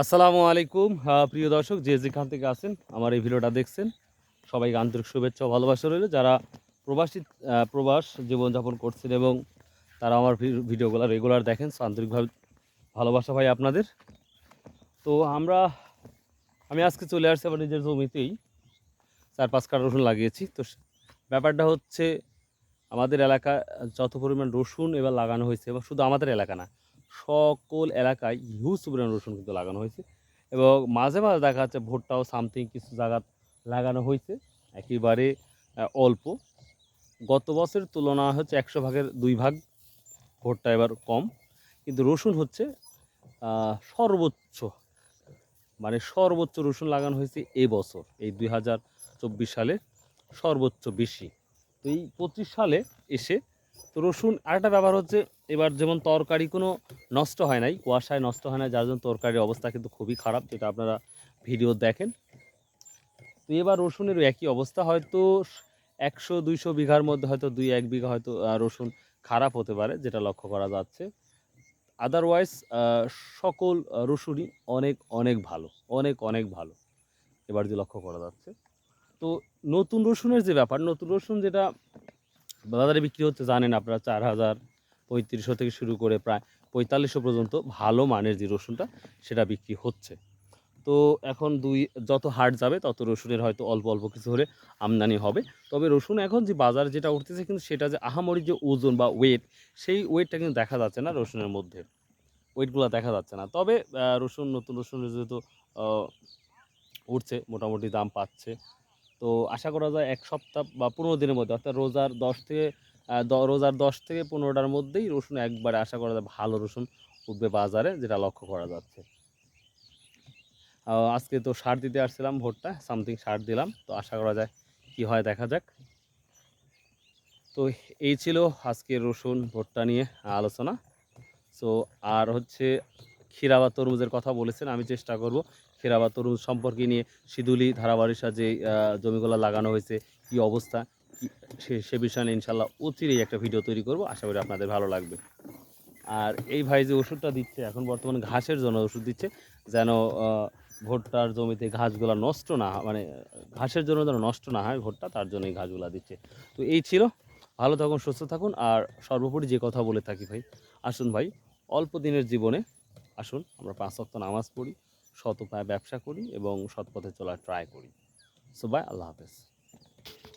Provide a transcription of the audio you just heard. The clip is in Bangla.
আসসালামু আলাইকুম। প্রিয় দর্শক, যে যেখান থেকে আছেন, আমার এই ভিডিওটা দেখছেন, সবাইকে আন্তরিক শুভেচ্ছা ভালোবাসা রইল। যারা প্রবাসী প্রবাস জীবনযাপন করছেন এবং তারা আমার ভিডিওগুলো রেগুলার দেখেন আন্তরিকভাবে ভালোবাসা ভাই আপনাদের। তো আমরা, আমি আজকে চলে আসছি আমার নিজের জমিতেই চার পাঁচ কাটা রসুন লাগিয়েছি। তো ব্যাপারটা হচ্ছে, আমাদের এলাকা যত পরিমাণ রসুন এবার লাগানো হয়েছে এবং শুধু আমাদের এলাকা না সকল এলাকায় হিউজ পরিমাণ রসুন কিন্তু লাগানো হয়েছে। এবং মাঝে মাঝে দেখা যাচ্ছে ভুট্টাও সামথিং কিছু জায়গা লাগানো হয়েছে। একেবারে অল্প। গত বছরের তুলনা হচ্ছে একশো ভাগের দুই ভাগ ভুট্টা এবার কম। কিন্তু রসুন হচ্ছে সর্বোচ্চ মানে সর্বোচ্চ রসুন লাগানো হয়েছে এই বছর। এই দুই হাজার চব্বিশ সালে সর্বোচ্চ বেশি। তো এই পঁচিশ সালে এসে তো রসুন আরেকটা ব্যাপার হচ্ছে, এবার যেমন তরকারি কোনো নষ্ট হয় নাই, কুয়াশায় নষ্ট হয় না যার জন্য তরকারির অবস্থা কিন্তু খুবই খারাপ, যেটা আপনারা ভিডিও দেখেন। তো এবার রসুনেরও একই অবস্থা, হয়তো একশো, দুইশো বিঘার মধ্যে হয়তো দুই, এক বিঘা হয়তো রসুন খারাপ হতে পারে, যেটা লক্ষ্য করা যাচ্ছে। আদারওয়াইজ সকল রসুনই অনেক অনেক ভালো, অনেক অনেক ভালো, এবার যে লক্ষ্য করা যাচ্ছে। তো নতুন রসুনের যে ব্যাপার, নতুন রসুন যেটা বাজারে বিক্রি হচ্ছে জানেন আপনারা চার হাজার পঁয়ত্রিশশো থেকে শুরু করে প্রায় পঁয়তাল্লিশশো পর্যন্ত ভালো মানের যে রসুনটা, সেটা বিক্রি হচ্ছে। তো এখন দুই, যত হাট যাবে তত রসুনের হয়তো অল্প অল্প কিছু হলে আমদানি হবে। তবে রসুন এখন যে বাজার যেটা উঠতেছে কিন্তু সেটা যে আহামরি যে ওজন বা ওয়েট সেই ওয়েটটা কিন্তু দেখা যাচ্ছে না রসুনের মধ্যে। ওয়েটগুলো দেখা যাচ্ছে না। তবে রসুন, নতুন রসুনের যেহেতু উঠছে, মোটামুটি দাম পাচ্ছে। তো আশা করা যায় এক সপ্তাহ বা পনেরো দিনের মধ্যে, অর্থাৎ রোজার দশ থেকে রোজার দশ থেকে পনেরোটার মধ্যেই রসুন একবারে আশা করা যায় ভালো রসুন উঠবে বাজারে, যেটা লক্ষ্য করা যাচ্ছে। আজকে তো সার দিতে আসছিলাম ভোটটা সামথিং সার দিলাম, তো আশা করা যায় কি হয় দেখা যাক। তো এই ছিল আজকে রসুন ভোটটা নিয়ে আলোচনা। সো আর হচ্ছে ক্ষীরা বা তরমুজের কথা বলেছেন, আমি চেষ্টা করব বা তরুণ সম্পর্কে নিয়ে সিদুলি ধারাবাড়ির যে জমিগুলো লাগানো হয়েছে, কি অবস্থা? সে সে বিষয়ে নিয়ে ইনশাল্লাহ অচিরেই একটা ভিডিও তৈরি করব, আশা করি আপনাদের ভালো লাগবে। আর এই ভাই যে ওষুধটা দিচ্ছে, এখন বর্তমানে ঘাসের জন্য ওষুধ দিচ্ছে, যেন ভুট্টার জমিতে ঘাসগুলো নষ্ট না মানে ঘাসের জন্য যেন নষ্ট না হয় ভুট্টা, তার জন্য এই ঘাসগুলো দিচ্ছে। তো এই ছিল, ভালো থাকুন, সুস্থ থাকুন, আর সর্বোপরি যে কথা বলে থাকি ভাই, আসুন ভাই, অল্প দিনের জীবনে আসুন, আমরা পাঁচ ওয়াক্ত নামাজ পড়ি সৎ উপায়ে ব্যবসা করি এবং সৎ পথে চলার ট্রাই করি। সো বাই আল্লাহ হাফেজ।